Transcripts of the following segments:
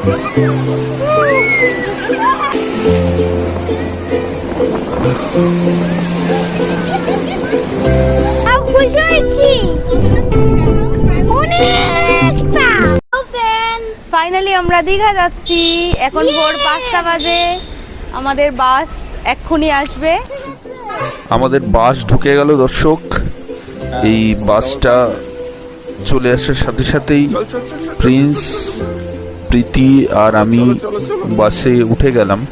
Finally আমরা দীঘা যাচ্ছি। এখন ভোর পাঁচটা বাজে। আমাদের বাস এক্ষুনি আসবে। আমাদের বাস ঢুকে গেল দর্শক। এই বাসটা চলে আসার সাথে সাথেই প্রিন্স প্রীতি আর আমি বাসে উঠে গেলাম।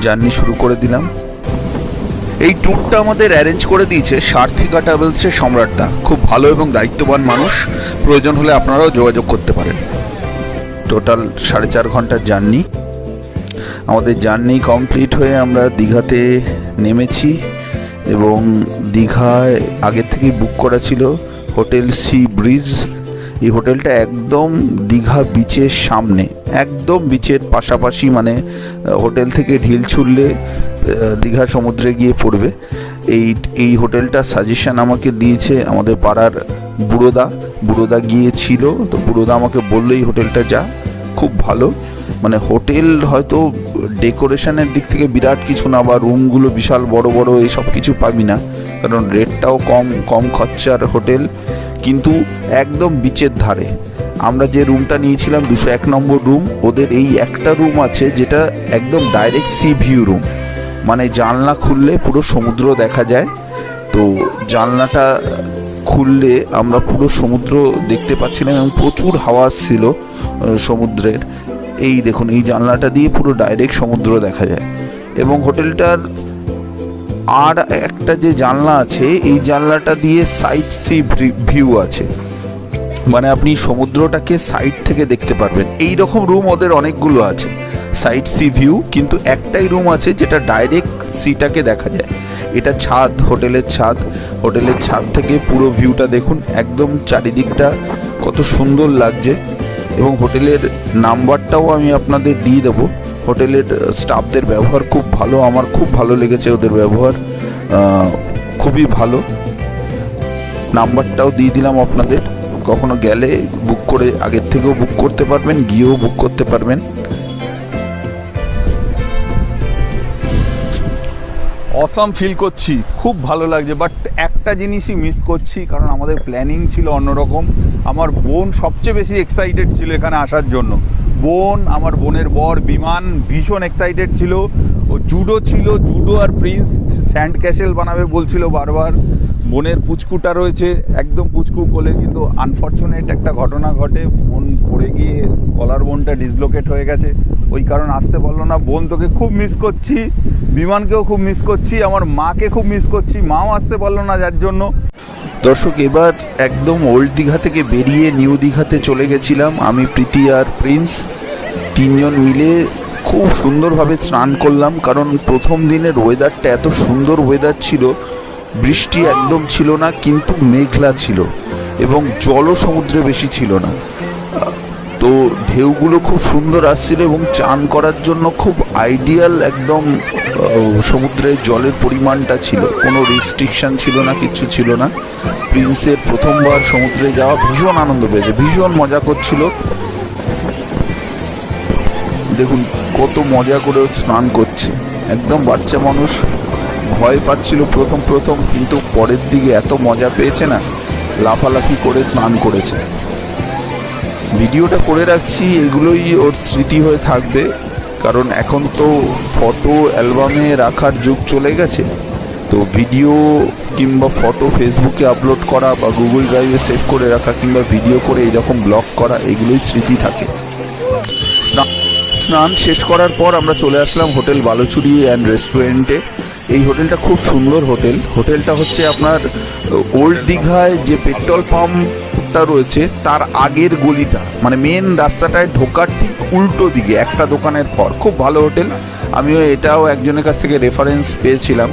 জার্নি শুরু করে দিলাম। এই ট্যুরটা আমাদের অ্যারেঞ্জ করে দিয়েছে সার্থিকা ট্রাভেলসের সম্রাটদা। খুব ভালো এবং দায়িত্ববান মানুষ। প্রয়োজন হলে আপনারাও যোগাযোগ করতে পারেন। টোটাল সাড়ে চার ঘণ্টার জার্নি। আমাদের জার্নি কমপ্লিট হয়ে আমরা দীঘাতে নেমেছি এবং দীঘায় আগের থেকেই বুক করা ছিল হোটেল সি ব্রিজ। এই হোটেলটা একদম দীঘা বিচের সামনে, একদম বিচের পাশাপাশি মানে হোটেল থেকে ঢিল ছুড়লে দীঘা সমুদ্রে গিয়ে পড়বে। এই এই হোটেলটা সাজেশন আমাকে দিয়েছে আমাদের পাড়ার বুড়োদা। বুড়োদা গিয়েছিল, তো বুড়োদা আমাকে বলল, এই হোটেলটা যা, খুব ভালো। মানে হোটেল হয়তো ডেকোরেশনের দিক থেকে বিরাট কিছু না বা রুমগুলো বিশাল বড় বড় এইসব কিছু পাবি না। কারণ রেটটাও কম কম খরচার হোটেল। কিন্তু একদম বিচের ধারে। আমরা যে রুমটা নিয়েছিলাম দুশো এক নম্বর রুম, ওদের এই একটা রুম আছে যেটা একদম ডাইরেক্ট সি ভিউ রুম। মানে জানলা খুললে পুরো সমুদ্র দেখা যায়। তো জানলাটা খুললে আমরা পুরো সমুদ্র দেখতে পাচ্ছিলাম এবং প্রচুর হাওয়া ছিল সমুদ্রের। এই দেখুন, এই জানলাটা দিয়ে পুরো ডাইরেক্ট সমুদ্র দেখা যায়। এবং হোটেলটার আর একটা যে জানলা আছে, এই জানলাটা দিয়ে সাইড সি ভিউ আছে। মানে আপনি সমুদ্রটাকে সাইড থেকে দেখতে পারবেন। এই রকম রুম ওদের অনেকগুলো আছে সাইড সি ভিউ কিন্তু একটাই রুম আছে যেটা ডাইরেক্ট সিটাকে দেখা যায়। এটা ছাদ, হোটেলের ছাদ। হোটেলের ছাদ থেকে পুরো ভিউটা দেখুন, একদম চারিদিকটা কত সুন্দর লাগছে। এবং হোটেলের নাম্বারটাও আমি আপনাদের দিয়ে দেবো। হোটেলের স্টাফদের ব্যবহার খুব ভালো, আমার খুব ভালো লেগেছে ওদের ব্যবহার খুবই ভালো। নাম্বারটাও দিয়ে দিলাম আপনাদের। কখনো গেলে বুক করে, আগের থেকেও বুক করতে পারবেন, গিয়েও বুক করতে পারবেন। অসাম ফিল করছি, খুব ভালো লাগছে বাট একটা জিনিসই মিস করছি, কারণ আমাদের প্ল্যানিং ছিল অন্যরকম। আমার বোন সবচেয়ে বেশি এক্সাইটেড ছিল এখানে আসার জন্য। বোন, আমার বোনের বর, বিমান ভীষণ এক্সাইটেড ছিল। ও জুডো ছিল জুডো আর প্রিন্স স্যান্ড ক্যাসেল বানাবে বলছিল বারবার। বোনের পুচকুটা রয়েছে, একদম পুচকু কোলে, কিন্তু আনফর্চুনেট একটা ঘটনা ঘটে। বোন পড়ে গিয়ে কলার বোনটা ডিসলোকেট হয়ে গেছে। ওই কারণ আসতে পারল না। বোন তোকে খুব মিস করছি, বিমানকেও খুব মিস করছি, আমার মাকে খুব মিস করছি, মাও আসতে পারল না যার জন্য। দর্শক, এবার একদম ওল্ড দীঘা থেকে বেরিয়ে নিউ দীঘাতে চলে গেছিলাম। আমি, প্রীতি আর প্রিন্স তিনজন মিলে খুব সুন্দরভাবে স্নান করলাম, কারণ প্রথম দিনের ওয়েদারটা এত সুন্দর ওয়েদার ছিল, বৃষ্টি একদম ছিল না, কিন্তু মেঘলা ছিল এবং জলও সমুদ্রে বেশি ছিল না। তো ঢেউগুলো খুব সুন্দর আসছিল এবং চান করার জন্য খুব আইডিয়াল একদম সমুদ্রের জলের পরিমাণটা ছিল। কোনো রেস্ট্রিকশন ছিল না কিচ্ছু ছিল না। প্রিন্সের প্রথমবার সমুদ্রে যাওয়া ভীষণ আনন্দ পেয়েছে, ভীষণ মজা করছিল। দেখুন কত মজা করে স্নান করছে। একদম বাচ্চা মানুষ, ভয় পাচ্ছিল প্রথম প্রথম, কিন্তু পরের দিকে এত মজা পেয়েছে না, লাফালাফি করে স্নান করেছে। ভিডিওটা করে রাখছি, এগুলোই ওর স্মৃতি হয়ে থাকবে। কারণ এখন তো ফটো অ্যালবামে রাখার যুগ চলে গেছে। তো ভিডিও কিংবা ফটো ফেসবুকে আপলোড করা বা গুগল ড্রাইভে সেভ করে রাখা কিংবা ভিডিও করে এরকম ব্লগ করা, এগুলোই স্মৃতি থাকে। স্না- স্নান শেষ করার পর আমরা চলে আসলাম হোটেল বালুচুরি অ্যান্ড রেস্টুরেন্টে। এই হোটেলটা খুব সুন্দর হোটেল। হোটেলটা হচ্ছে আপনার ওল্ড দীঘায় যে পেট্রোল পাম্পটা রয়েছে, তার আগের গলিটা। মানে মেন রাস্তাটায় ঢোকার ঠিক উল্টো দিকে, একটা দোকানের পর। খুব ভালো হোটেল। আমিও এটাও একজনের কাছ থেকে রেফারেন্স পেয়েছিলাম।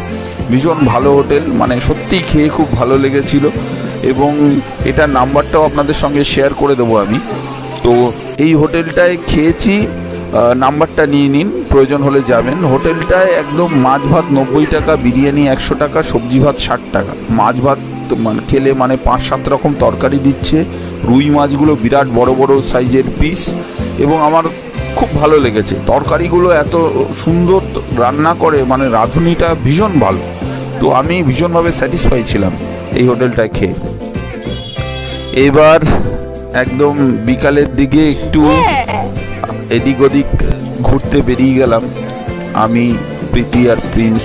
ভীষণ ভালো হোটেল। মানে সত্যিই খেয়ে খুব ভালো লেগেছিল। এবং এটার নাম্বারটাও আপনাদের সঙ্গে শেয়ার করে দেবো আমি। তো এই হোটেলটায় খেয়েছি। নাম্বারটা নিয়ে নিন, প্রয়োজন হলে যাবেন। হোটেলটায় একদম মাছ ভাত নব্বই টাকা, বিরিয়ানি একশো টাকা, সবজি ভাত ষাট টাকা। মাছ ভাত মানে খেলে মানে পাঁচ সাত রকম তরকারি দিচ্ছে। রুই মাছগুলো বিরাট বড় বড় সাইজের পিস এবং আমার খুব ভালো লেগেছে। তরকারিগুলো এত সুন্দর রান্না করে মানে রাঁধুনিটা ভীষণ ভালো। তো আমি ভীষণভাবে স্যাটিসফাই ছিলাম এই হোটেলটায় খেয়ে। এবার একদম বিকালের দিকে একটু এদিক ওদিক ঘুরতে বেরিয়ে গেলাম আমি প্রীতি আর প্রিন্স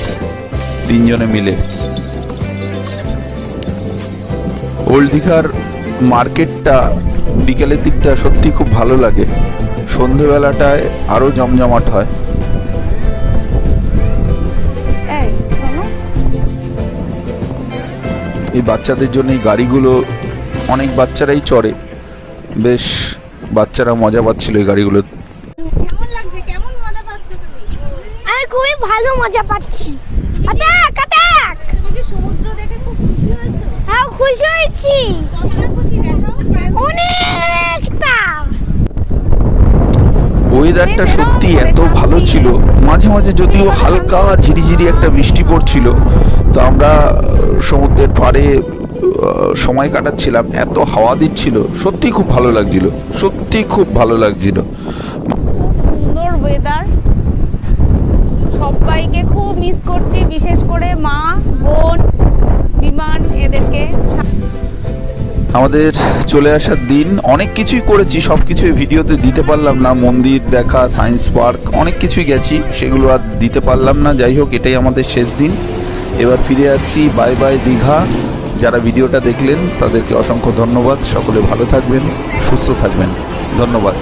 তিনজনে মিলে। ওল্ড দীঘার মার্কেটটা বিকেলের দিকটা সত্যি খুব ভালো লাগে। সন্ধেবেলাটায় আরও জমজমাট হয়। এই এই বাচ্চাদের জন্য এই গাড়িগুলো অনেক বাচ্চারাই চড়ে। বেশ বাচ্চারা মজা পাচ্ছিল এই গাড়িগুলো। কেমন লাগছে? কেমন মজা পাচ্ছ তুমি? আমি খুবই ভালো মজা পাচ্ছি। আটাক আটাক! সমুদ্র দেখে খুব খুশি হয়েছো? হ্যাঁ খুশি হয়েছি। খুশি দেখাও অনেকটা। ওয়েদারটা সত্যি এত ভালো ছিল। মাঝে মাঝে যদিও হালকা ঝিরিঝিরি একটা বৃষ্টি পড়ছিল তো আমরা সমুদ্রের পাড়ে সময় কাটাচ্ছিলাম এত হাওয়া দিচ্ছিল সত্যি খুব ভালো লাগছিল সত্যি খুব ভালো লাগছিল। খুব সুন্দর ওয়েদার সবাইকে খুব মিস করছি বিশেষ করে মা বোন বিমান এদেরকে। আমাদের চলে আসার দিন অনেক কিছুই করেছি সব কিছুই ভিডিওতে দিতে পারলাম না মন্দির দেখা সায়েন্স পার্ক অনেক কিছুই গেছি সেগুলো আর দিতে পারলাম না যাই হোক এটাই আমাদের শেষ দিন। এবার ফিরে আসছি বাই বাই দীঘা। যারা ভিডিওটা দেখলেন তাদেরকে অসংখ্য ধন্যবাদ। সকলে ভালো থাকবেন সুস্থ থাকবেন। ধন্যবাদ।